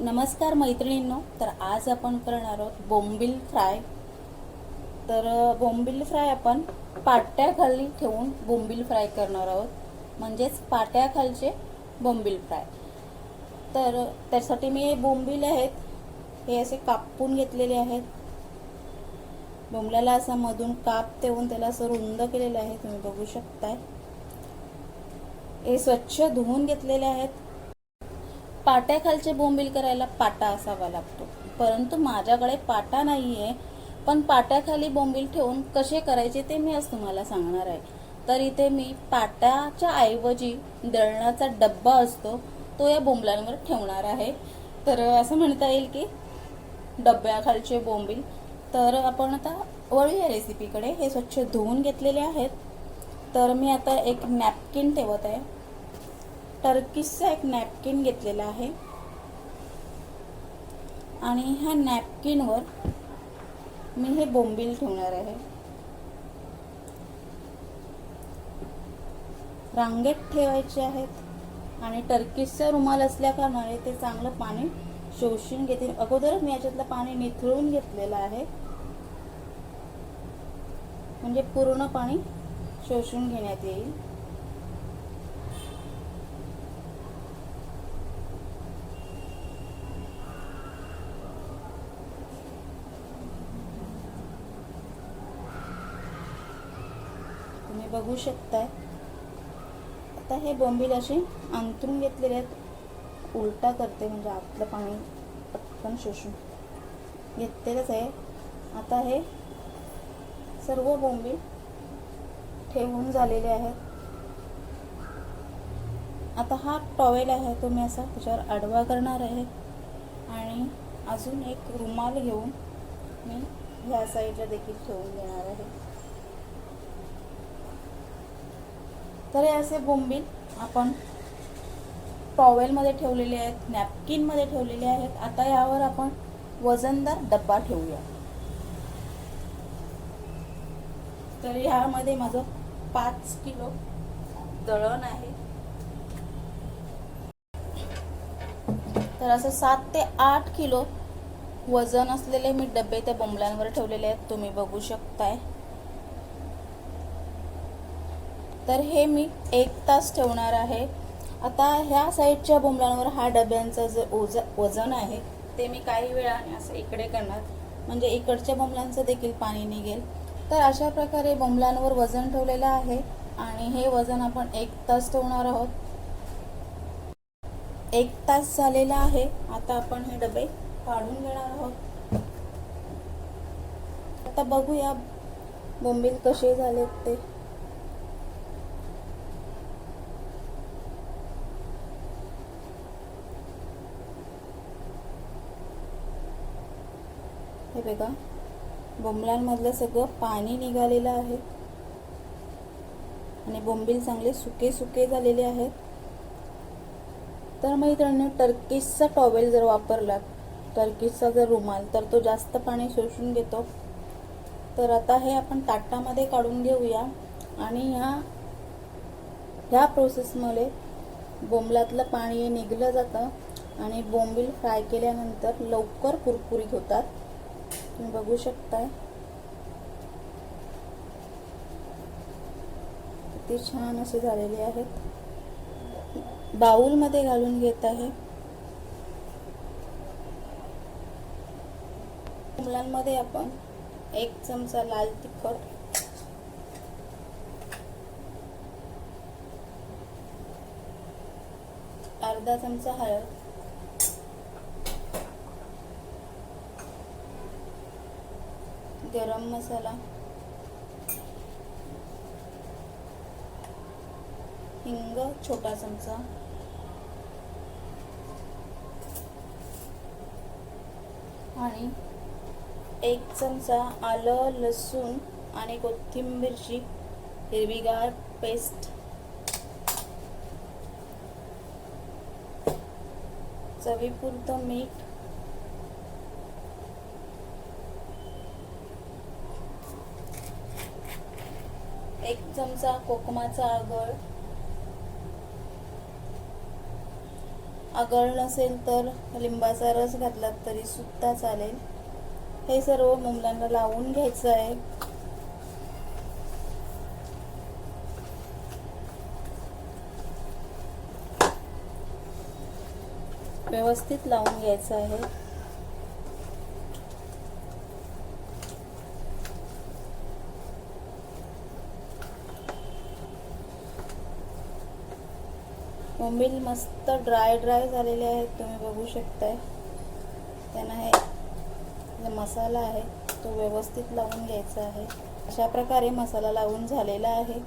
नमस्कार मैत्रिणींनो तर आज आपण करणार आहोत बोंबील फ्राय. तर बोंबिल बोंबील फ्राय आपण पाट्याखाली ठेवून बोंबील फ्राय करणार आहोत. म्हणजेच पाट्याखालचे बोंबील फ्राय. तर त्यासाठी मी हे बोंबील आहेत हे असे कापून घेतलेले आहेत. बोंबल्याला असं मधून काप देऊन त्याला असं रुंद केलेलं आहे तुम्ही बघू शकताय. हे स्वच्छ धुवून घेतलेले आहेत. पाट्याखालचे बोंबील करायला पाटा असावा लागतो. परंतु माझ्याकडे पाटा नाही आहे पण पाट्याखाली बोंबील ठेवून कसे करायचे ते मी आज तुम्हाला सांगणार आहे. तर इथे मी पाट्याच्या ऐवजी दळणाचा डब्बा असतो तो या बोंबलांवर ठेवणार आहे. तर असं म्हणता येईल की डब्याखालचे बोंबील. तर आपण आता वळूया रेसिपीकडे हे स्वच्छ धुवून घेतलेले आहेत. तर मी आता एक नॅपकिन ठेवत आहे. टर्किसचा एक नॅपकिन घेतलेला आहे. आणि ह्या नॅपकिनवर मी हे बोंबील ठेवणार आहे. रांगेत ठेवायचे आहेत आणि टर्किसचा रुमाल असल्या कारणाने ते चांगलं पाणी शोषून घेतील. अगोदरच मी याच्यातलं पाणी निथळून घेतलेलं आहे. म्हणजे पूर्ण पाणी शोषून घेण्यात येईल. तुम्ही बघू शकताय. आता हे बोंबील असे अंतरून घेतलेले आहेत. उलटा करते म्हणजे आतलं पाणी पटकन शोषून. घेतलेलंच आहे. आता हे सर्व बोंबील ठेवून झालेले आहेत. आता हा टॉवेल आहे तो मी असा त्याच्यावर आडवा करणार आहे. आणि अजून एक रुमाल घेऊन मी ह्या साईडला देखील ठेवून देणार आहे. तर हे असे बोंबील आपण टॉवेलमध्ये ठेवलेले आहेत नॅपकिनमध्ये ठेवलेले आहेत. आता यावर आपण वजनदार डब्बा ठेवूया. तर ह्यामध्ये माझं पाच किलो दळण आहे. तर असं सात ते आठ किलो वजन असलेले मी डबे त्या बोंबल्यांवर ठेवलेले आहेत. तुम्ही बघू शकताय. तर हे मी एक तास ठेवणार आहे. आता ह्या साईडच्या बोंबलांवर हा डब्यांचं जे ओज वजन आहे ते मी काही वेळाने असं इकडे करणार. म्हणजे इकडच्या बोंबलांचं देखील पाणी निघेल. तर अशा प्रकारे बोंबलांवर वजन ठेवलेलं आहे आणि हे वजन आपण एक तास ठेवणार आहोत. एक तास झालेला आहे. आता आपण हे डबे काढून घेणार आहोत. आता बघूया बोंबील कसे झालेत ते. हे बघा. बोंबलांमधलं सगळं पाणी निघालेलं आहे. आणि बोंबील चांगले सुके सुके झालेले आहेत. तर मैत्रिणी टर्किशचा टॉवेल जर वापरला टर्किशचा जर रुमाल तर तो जास्त पाणी शोषून घेतो. तर आता हे आपण ताटामध्ये काढून घेऊया. आणि ह्या ह्या प्रोसेसमुळे बोंबलातलं पाणी निघलं जातं. आणि बोंबील फ्राय केल्यानंतर लवकर कुरकुरीत होतात. तुम्ही बघू शकताय. किती छान असे झालेले आहेत. बाउलमध्ये घालून घेत आहे. मुलांमध्ये आपण एक चमचा लाल तिखट. अर्धा चमचा हळद. गरम मसाला. हिंग छोटा चमचा. आणि एक चमचा आलं लसूण आणि कोथिंबीरची हिरवीगार पेस्ट. चवीपुरतं मीठ एक चमचा कोकमाचा आगळ. आगळ नसेल तर लिंबाचा रस घातला तरी सुद्धा चालेल. हे सर्व मुलांना लावून घ्यायचं आहे. व्यवस्थित लावून घ्यायचं आहे. बोंबील मस्त ड्राय ड्राय झालेले आहेत. तुम्ही बघू शकताय. त्यांना हे जो मसाला आहे तो व्यवस्थित लावून घ्यायचा आहे. अशा प्रकारे मसाला लावून झालेला आहे.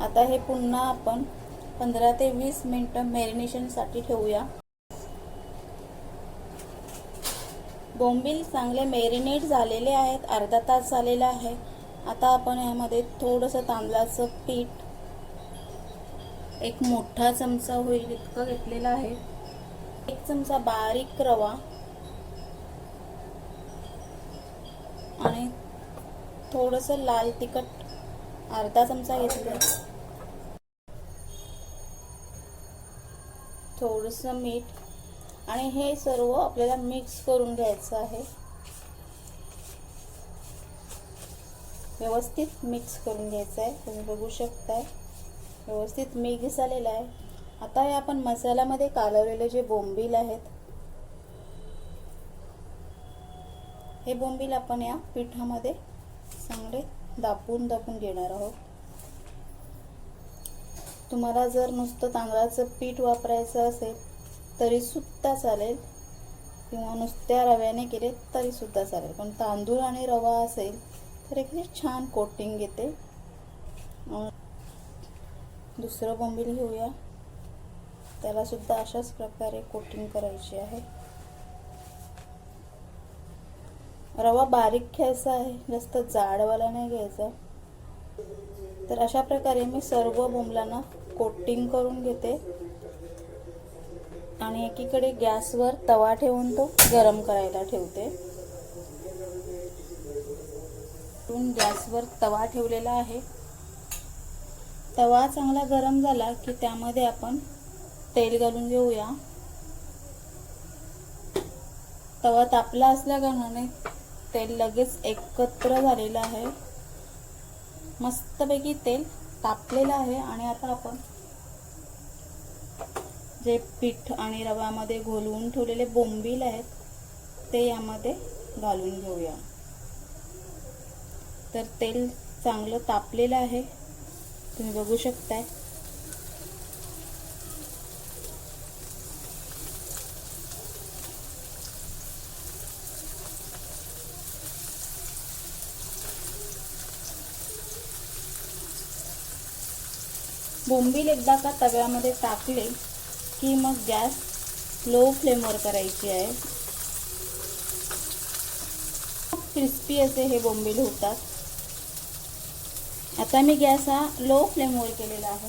आता हे पुन्हा आपण पंधरा ते वीस मिनटं मॅरिनेशनसाठी ठेवूया. बोंबील चांगले मॅरिनेट झालेले आहेत. अर्धा तास झालेला आहे. आता आपण यामध्ये थोडंसं तांदळाचं पीठ एक मोठा चमचा होईल इतकं घेतलेला आहे. एक चमचा बारीक रवा. आणि थोडंसं लाल तिखट अर्धा चमचा घेतला थोडंसं मीठ. आणि हे सर्व आपल्याला मिक्स करून घ्यायचं आहे. व्यवस्थित मिक्स करून घ्यायचं आहे. तुम्ही बघू शकताय. व्यवस्थित मिक्स झालेलं आहे. आता हे आपण मसाल्यामध्ये कालवलेले जे बोंबील आहेत हे बोंबील आपण या पिठामध्ये चांगले दापून दापून घेणार आहोत. तुम्हाला जर नुसतं तांदळाचं पीठ वापरायचं असेल तरी सुद्धा चालेल. किंवा नुसत्या रव्याने केले तरी सुद्धा चालेल. पण तांदूळ आणि रवा असेल तर एक छान कोटिंग येते. दुसरं बोंबील घेऊया. त्यालासुद्धा अशाच प्रकारे कोटिंग करायची आहे. रवा बारीक घ्यायचा आहे. जास्त जाडवाला नाही घ्यायचा. तर अशा प्रकारे मी सर्व बोंबलांना कोटिंग करून घेते. आणि एकीकडे गॅसवर तवा ठेवून तो गरम करायला ठेवते. गॅसवर तवा ठेवलेला आहे. तवा चांगला गरम झाला की त्यामध्ये आपण तेल घालून घेऊया. तवा तापला असल्या कारणाने तेल लगेच एकत्र झालेलं आहे. मस्तपैकी तेल तापलेलं आहे आणि आता आपण जे पीठ आणि रव्यामध्ये घोलवून ठेवलेले बोंबील आहेत ते यामध्ये घालून घेऊया. तर तेल चांगलं तापलेलं आहे. तुम्ही बघू शकताय. बोंबील एकदा का तव्यामध्ये टाकले की मग गॅस लो फ्लेमवर करायची आहे. खूप क्रिस्पी असे हे बोंबील होतात. आता मी गॅस हा लो फ्लेमवर केलेला आहे.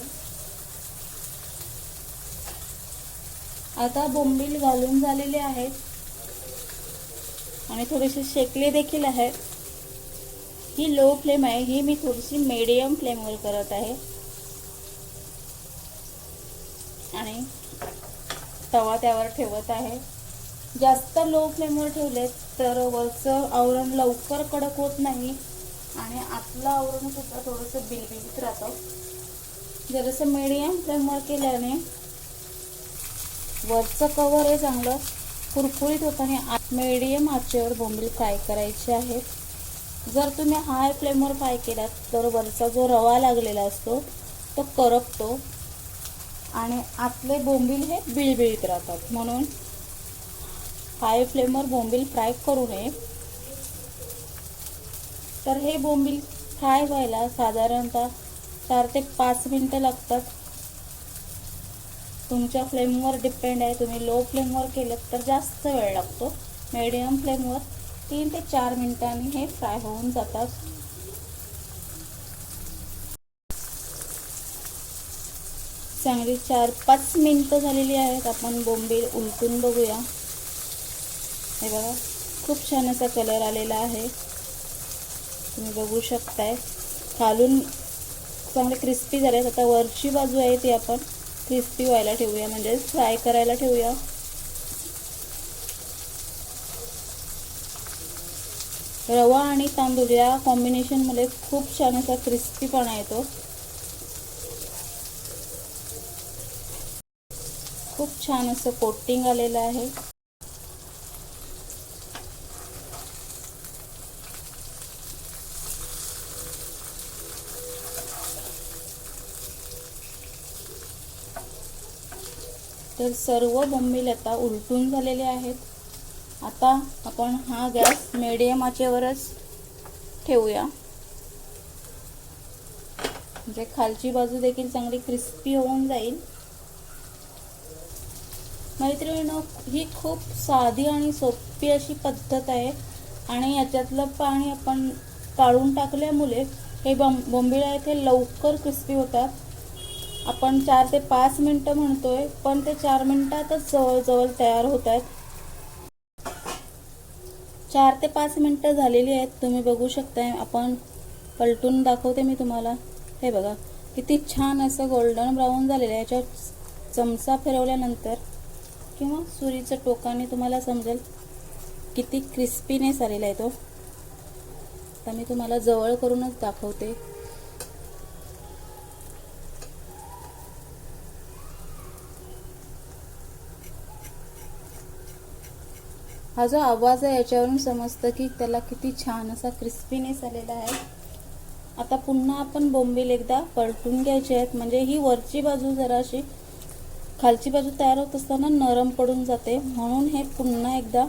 आता बोंबील घालून झालेले आहेत. आणि थोडेसे शेकले देखील आहेत. ही लो फ्लेम आहे ही मी थोडीशी मीडियम फ्लेमवर करत आहे. आणि तवा त्यावर ठेवत आहे. जास्त लो फ्लेमवर ठेवले तर वरचं आवरण लवकर कडक होत नाही. आणि आतलं आवरण सुद्धा थोडंसं बिलबिलीत राहतं. जरासं मीडियम फ्लेमवर केल्याने वरचं कवर हे चांगलं कुरकुरीत होतं आणि मीडियम आचेवर बोंबील फ्राय करायचे आहेत जर तुम्ही हाय फ्लेमवर फ्राय केलात तर वरचा जो रवा लागलेला असतो तो करपतो आणि आतले बोंबील हे बिळबिळीत राहतात. म्हणून हाय फ्लेमवर बोंबील फ्राय करू नये. तर हे बोंबील फ्राय व्हायला साधारणतः चार ते पाच मिनटं लागतात. तुमच्या फ्लेमवर डिपेंड आहे. तुम्ही लो फ्लेमवर केलं तर जास्त वेळ लागतो. मिडियम फ्लेमवर तीन ते चार मिनिटांनी हे फ्राय होऊन जातात. चांगली चार पाच मिनटं झालेली आहेत. आपण बोंबील उलटून बघूया. हे बघा खूप छान असा कलर आलेला आहे. तुम्ही बघू शकताय. खालून चांगले क्रिस्पी झाले आता वरची बाजू आहे ती आपण क्रिस्पी व्हायला ठेवूया. म्हणजे फ्राय करायला ठेवूया. रवा आणि तांदूळ या कॉम्बिनेशनमध्ये खूप छान असा क्रिस्पीपणा येतो. खूप छान असं कोटिंग आलेलं आहे. तर सर्व बोंबील आता उलटून झालेले आहेत. आता आपण हा गॅस मिडियम आचेवरच ठेवूया. म्हणजे खालची बाजू देखील चांगली क्रिस्पी होऊन जाईल. मैत्रिणीनो ही खूप साधी आणि सोपी अशी पद्धत आहे आणि याच्यातलं पाणी आपण काढून टाकल्यामुळे हे बॉम बोंबीळ आहेत हे लवकर क्रिस्पी होतात. आपण चार ते पाच मिनटं म्हणतोय पण ते चार मिनटातच जवळजवळ तयार होत आहेत. चार ते पाच मिनटं झालेली आहेत तुम्ही बघू शकताय. आपण पलटून दाखवते मी तुम्हाला. हे बघा किती छान असं गोल्डन ब्राऊन झालेलं आहे. याच्यावर चमचा फिरवल्यानंतर किंवा सुरीचं टोकाने तुम्हाला समजेल किती क्रिस्पीनेस आलेला आहे तो. आता मी तुम्हाला जवळ करूनच दाखवते. हा जो आवाज आहे याच्यावरून समजतं की त्याला किती छान असा क्रिस्पीनेस आलेला आहे. आता पुन्हा आपण बोंबील एकदा पलटून घ्यायचे आहेत. म्हणजे ही वरची बाजू जराशी खालची बाजू तयार होत असताना नरम पडून जाते. म्हणून हे पुन्हा एकदा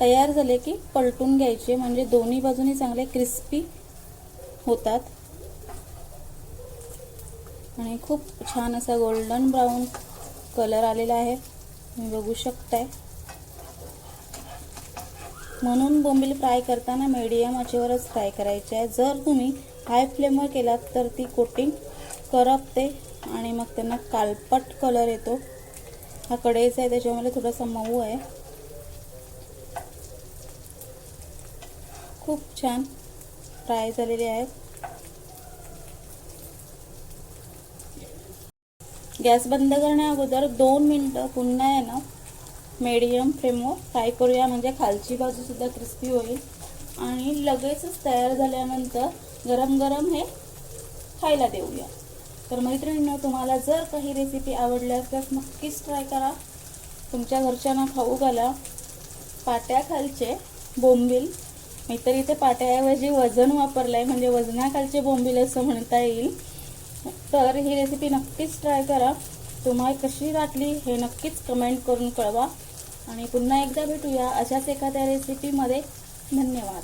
तयार झाले की पलटून घ्यायचे. म्हणजे दोन्ही बाजूनी चांगले क्रिस्पी होतात. आणि खूप छान असा गोल्डन ब्राऊन कलर आलेला आहे. तुम्ही बघू शकताय. म्हणून बोंबील फ्राय करताना मीडियम आचेवरच फ्राय करायचे आहे. जर तुम्ही हाय फ्लेमवर केलात तर ती कोटिंग करपते आणि मग त्यांना कालपट कलर येतो. हा कढईचा आहे त्याच्यामुळे थोडासा मऊ आहे. खूप छान फ्राय झालेले आहेत गॅस बंद करण्या अगोदर दोन मिनटं पुन्हा आहे ना मीडियम फ्लेमवर फ्राय करूया. म्हणजे खालची बाजूसुद्धा क्रिस्पी होईल. आणि लगेचच तयार झाल्यानंतर गरम गरम हे खायला देऊया. तर मैत्रिणींनो तुम्हाला जर काही रेसिपी आवडल्या असल्यास नक्कीच ट्राय करा. तुमच्या घरच्यांना खाऊ घाला. पाट्याखालचे बोंबील. मी तर इथे पाट्याऐवजी वजन वापरलं आहे म्हणजे वजनाखालचे बोंबील असं म्हणता येईल. तर ही रेसिपी नक्कीच ट्राय करा. तुम्हाला कशी वाटली हे नक्कीच कमेंट करून कळवा. आणि पुन्हा एकदा भेटूया अशाच एखाद्या रेसिपीमध्ये धन्यवाद.